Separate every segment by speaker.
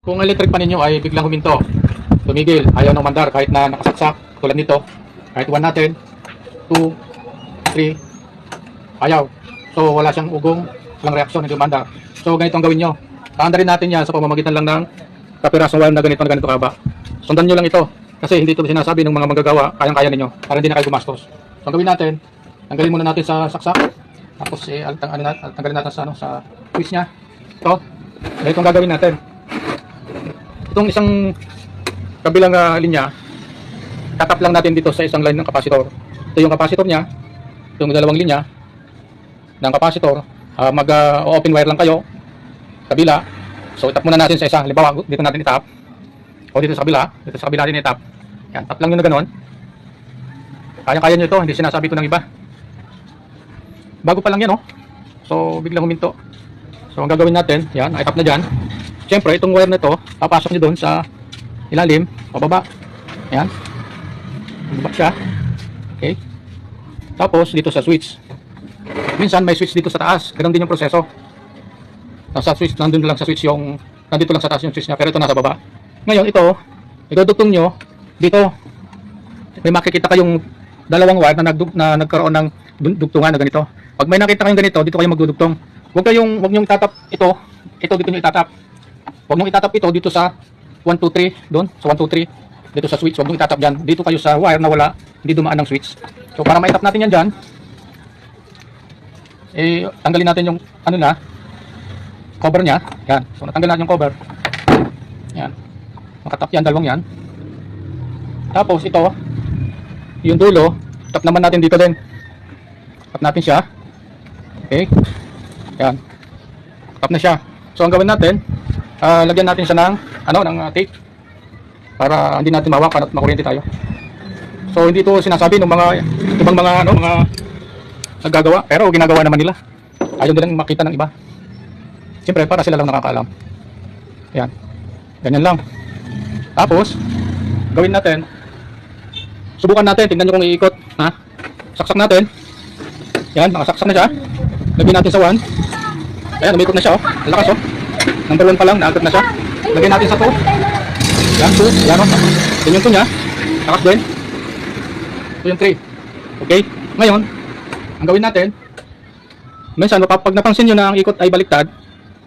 Speaker 1: Kung electric pan ninyo ay biglang huminto, tumigil, ayaw nang mandar kahit na nakasaksak, tulad nito, kahit 1 natin, 2, 3, ayaw. So wala siyang ugong, walang reaksyon, hindi mandar. So ganito ang gawin nyo. Taandarin natin yan sa pamamagitan lang ng kapirasong wire na ganito na ganito kaba. Sundan nyo lang ito. Kasi hindi ito sinasabi ng mga manggagawa, kayang-kaya ninyo, para hindi na kayo gumastos. So ang gawin natin, tanggalin muna natin sa saksak. Tapos eh, ano, tanggalin natin sa, ano, sa switch niya. Ito, ganito ang gagawin natin. Itong isang kabilang ah, linya, tatap lang natin dito sa isang line ng kapasitor. Ito yung kapasitor niya, itong dalawang linya ng kapasitor. Ah, mag-open wire lang kayo, kabila. So itap muna natin sa isa. Halimbawa, dito natin itap. O dito sa kabila, dito sa kabila din itap. Yan, tap lang yun na ganun. Kaya-kaya nyo ito, hindi sinasabi ko ng iba. Bago pa lang yan, oh. So, biglang huminto. So, ang gagawin natin, yan, ay tap na dyan. Siyempre, itong wire na ito, papasok nyo doon sa ilalim, pababa. Yan. Pababa siya. Okay. Tapos, dito sa switch. Minsan, may switch dito sa taas. Ganun din yung proseso. Nasa switch, nandun lang sa switch yung, nandito lang sa taas yung switch niya, pero ito nasa baba. Ngayon, ito, idudugtong nyo, dito, may makikita kayong dalawang wire na, nagdug, na nagkaroon ng dugtungan na ganito. Pag may nakita kayong ganito, dito kayo magdudugtong. Huwag kayong, huwag nyo itatap ito, ito dito nyo itatap. Huwag nyo itatap ito dito sa 1, 2, 3, doon, sa 1, 2, 3, dito sa switch, huwag nyo itatap dyan. Dito kayo sa wire na wala, hindi dumaan ng switch. So, para maitap natin yan dyan, eh, tanggalin natin yung, ano na, cover niya. Yan. So, natanggal natin yung cover. Yan. Makatap yan, dalawang yan. Tapos, ito, yung dulo, tap naman natin dito din. Tap natin siya. Okay. Yan. Tap na siya. So, ang gawin natin, ah, lagyan natin siya ng, ano, ng ah, tape. Para hindi natin mawakan at makuryente tayo. So, hindi ito sinasabi ng mga, ibang mga, ano, mga naggagawa. Pero ginagawa naman nila. Ayaw nilang makita ng iba. Siyempre, para sila lang nakakaalam. Yan. Ganyan lang. Tapos, gawin natin, subukan natin, tingnan nyo kung iikot. Ha? Saksak natin. Yan, nakasaksak na siya. Lagyan natin sa 1. Ayan, umikot na siya, oh. Lakas, oh. Number 1 pa lang, naagad na siya. Lagyan natin sa 2. Yan, 2. Yan. Yan yung 2 niya. Lakas din. Ito yung 3. Okay? Ngayon, ang gawin natin, minsan, pag napansin nyo na ang ikot ay baliktad,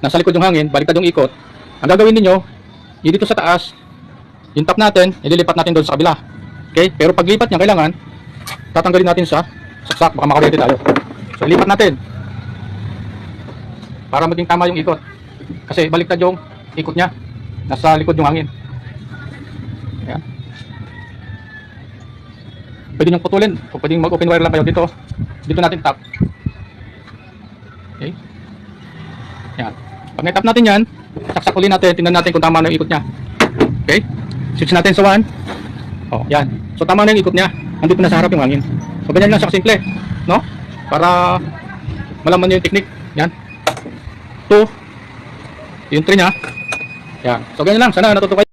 Speaker 1: nasa likod yung hangin, baliktad yung ikot, ang gagawin ninyo, yung dito sa taas, yung top natin, ililipat natin doon sa kabila. Okay? Pero paglipat niya, kailangan, tatanggalin natin sa saksak, baka makaryente tayo. So, ilipat natin. Para maging tama yung ikot. Kasi baliktad yung ikot niya. Nasa likod yung hangin. Ayan. Pwede niyong putulin. O pwedeng mag-open wire lang kayo dito. Dito natin tap. Okay. Yan. Pag na-tap natin yan, saksak uli natin, tingnan natin kung tama na yung ikot niya. Okay? Switch natin sa 1. Oh, yan. So tama na yung ikot niya. Nandito na sa harap yung hangin. So ganyan lang siya simple, no? Para malaman niyo yung technique. Yan. 2. Yung 3 niya. Yan. So ganyan lang. Sana natuto kayo.